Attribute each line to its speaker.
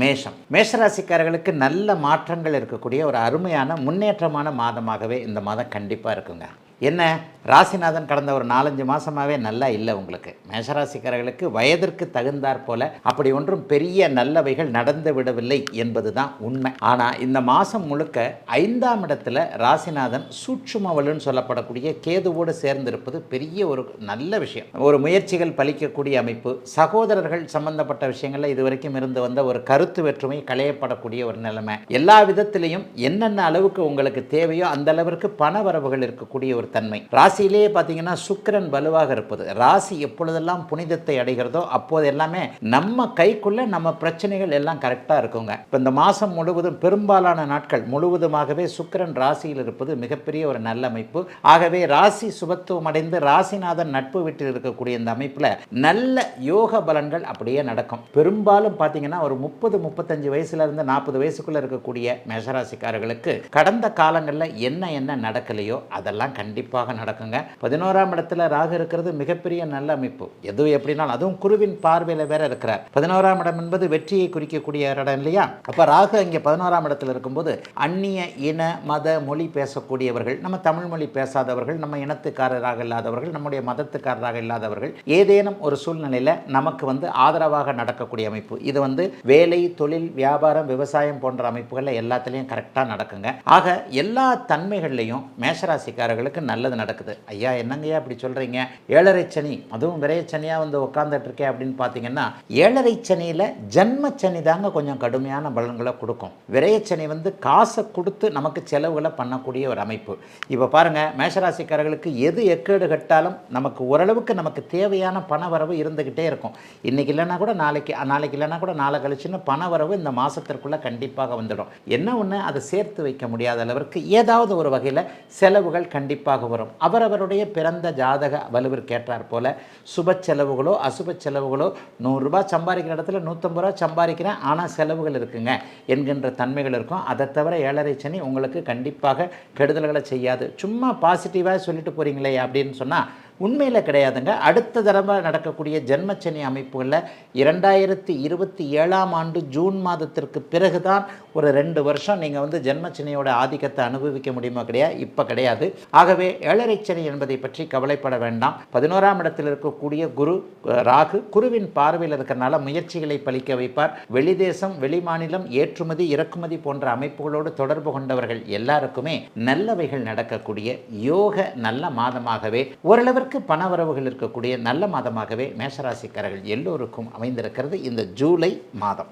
Speaker 1: மேஷம். மேஷராசிக்காரர்களுக்கு நல்ல மாற்றங்கள் இருக்கக்கூடிய ஒரு அருமையான முன்னேற்றமான மாதமாகவே இந்த மாதம் கண்டிப்பாக இருக்குங்க. என்ன? ராசிநாதன் கடந்த ஒரு நாலஞ்சு மாதமாகவே நல்லா இல்லை உங்களுக்கு. மேஷராசிக்காரர்களுக்கு வயதிற்கு தகுந்தாற் போல அப்படி ஒன்றும் பெரிய நல்லவைகள் நடந்து விடவில்லை என்பது தான் உண்மை. ஆனால் இந்த மாதம் முழுக்க ஐந்தாம் இடத்துல ராசிநாதன் சூட்சுமவலுன்னு சொல்லப்படக்கூடிய கேதுவோடு சேர்ந்திருப்பது பெரிய ஒரு நல்ல விஷயம். ஒரு முயற்சிகள் பலிக்கக்கூடிய அமைப்பு சகோதரர்கள் சம்பந்தப்பட்ட விஷயங்களில் இதுவரைக்கும் இருந்து வந்த ஒரு கருத்து வேற்றுமை களையப்படக்கூடிய ஒரு நிலைமை. எல்லா விதத்திலையும் என்னென்ன அளவுக்கு உங்களுக்கு தேவையோ அந்த அளவிற்கு பண வரவுகள் இருக்கக்கூடிய ஒரு தன்மை. ராசியிலேயே பார்த்தீங்கன்னா சுக்கரன் வலுவாக இருப்பது. ராசி எப்பொழுதெல்லாம் புனிதத்தை அடைகிறதோ அப்போது எல்லாமே நம்ம கைக்குள்ள நம்ம பிரச்சனைகள் எல்லாம் கரெக்டாக இருக்குங்க. இப்போ இந்த மாதம் முழுவதும் பெரும்பாலான நாட்கள் முழுவதுமாகவே சுக்கிரன் ராசியில் இருப்பது மிகப்பெரிய ஒரு நல்ல அமைப்பு. ஆகவே ராசி சுபத்துவம் அடைந்து ராசிநாதன் நட்பு வீட்டில் இருக்கக்கூடிய இந்த அமைப்பில் நல்ல யோக பலன்கள் அப்படியே நடக்கும். பெரும்பாலும் பார்த்தீங்கன்னா ஒரு முப்பது முப்பத்தஞ்சு வயசுல இருந்து நாற்பது வயசுக்குள்ள இருக்கக்கூடிய மேஷராசிக்காரர்களுக்கு கடந்த காலங்களில் என்ன என்ன நடக்கலையோ அதெல்லாம் கண்டிப்பாக நடக்குங்க. பதினோராம் இடத்துல ராகு இருக்கிறது மிகப்பெரிய நல்ல அமைப்பு. எது எப்படினாலும் அதுவும் குருவின் பார்வையில் வேற இருக்கிறார். பதினோராம் இடம் என்பது வெற்றியை குறிக்கக்கூடிய இடம் இல்லையா? அப்போ ராகு இங்கே பதினோராம் இடத்துல இருக்கும்போது அந்நிய இன மத மொழி பேசக்கூடியவர்கள் நம்ம தமிழ் மொழி பேசாதவர்கள் நம்ம இனத்துக்காரராக இல்லாதவர்கள் நம்முடைய மதத்துக்காரராக இல்லாதவர்கள் ஏதேனும் ஒரு சூழ்நிலையில் நமக்கு வந்து ஆதரவாக நடக்கக்கூடிய அமைப்பு. இது வந்து வேலை தொழில் வியாபாரம் விவசாயம் போன்ற அமைப்புகளில் எல்லாத்துலேயும் கரெக்டாக நடக்குங்க. ஆக எல்லா தன்மைகள்லையும் மேஷராசிக்காரர்களுக்கு நல்லது நடக்குது. ஐயா என்னங்கய்யா அப்படி சொல்கிறீங்க ஏழரை சனி அதுவும் விரைய சனியாக வந்து உட்காந்துட்டுருக்கேன் அப்படின்னு பார்த்தீங்கன்னா ஏழரை சனியில் ஜென்ம சனி தாங்க கொஞ்சம் கடுமையான பலன்களை கொடுக்கும். விரைய சனி வந்து காசை கொடுத்து நமக்கு செலவுகளை பண்ணக்கூடிய ஒரு அமைப்பு. இப்போ பாருங்கள் மேஷராசிக்காரர்களுக்கு எது எக்கேடு கட்டாலும் நமக்கு ஓரளவுக்கு நமக்கு தேவையான பண வரவு இருந்துக்கிட்டே இருக்கும். இன்றைக்கி இல்லைன்னா கூட நாளைக்கு நாளைக்கு இல்லைன்னா கூட நாளை கழிச்சுன்னு பண வரவு இந்த மாதத்திற்குள்ளே கண்டிப்பாக வந்துடும். என்ன ஒன்று அதை சேர்த்து வைக்க முடியாத அளவிற்கு ஏதாவது ஒரு வகையில் செலவுகள் கண்டிப்பாக வரும். அவரவருடைய பிறந்த ஜாதக வலுவர் கேட்டார் போல சுப செலவுகளோ அசுப செலவுகளோ நூறுரூபா சம்பாதிக்கிற இடத்துல நூற்றம்பது ரூபா சம்பாதிக்கிறேன். ஆனால் செலவுகள் இருக்குங்க என்கின்ற தன்மைகள் இருக்கும். அதை தவிர ஏழரை சனி உங்களுக்கு கண்டிப்பாக கெடுதல்களை செய்யாது. சும்மா பாசிட்டிவாக சொல்லிட்டு போகிறீங்களே அப்படின்னு சொன்னால் உண்மையில் கிடையாதுங்க. அடுத்த தடவை நடக்கக்கூடிய ஜென்மச்சனி அமைப்புகளில் இரண்டாயிரத்தி இருபத்தி ஏழாம் ஆண்டு ஜூன் மாதத்திற்கு பிறகுதான் ஒரு ரெண்டு வருஷம் நீங்கள் வந்து ஜென்மச்சனியோட ஆதிக்கத்தை அனுபவிக்க முடியுமா கிடையாது இப்போ கிடையாது. ஆகவே ஏழரை சனி என்பதை பற்றி கவலைப்பட வேண்டாம். பதினோராம் இடத்தில் இருக்கக்கூடிய குரு ராகு குருவின் பார்வையில் இருக்கிறனால முயற்சிகளை பலிக்க வைப்பார். வெளிதேசம் வெளிமாநிலம் ஏற்றுமதி இறக்குமதி போன்ற அமைப்புகளோடு தொடர்பு கொண்டவர்கள் எல்லாருக்குமே நல்லவைகள் நடக்கக்கூடிய யோக நல்ல மாதமாகவே ஓரளவிற்கு பணவரவுகள் இருக்கக்கூடிய நல்ல மாதமாகவே மேஷராசிக்காரர்கள் எல்லோருக்கும் அமைந்திருக்கிறது இந்த ஜூலை மாதம்.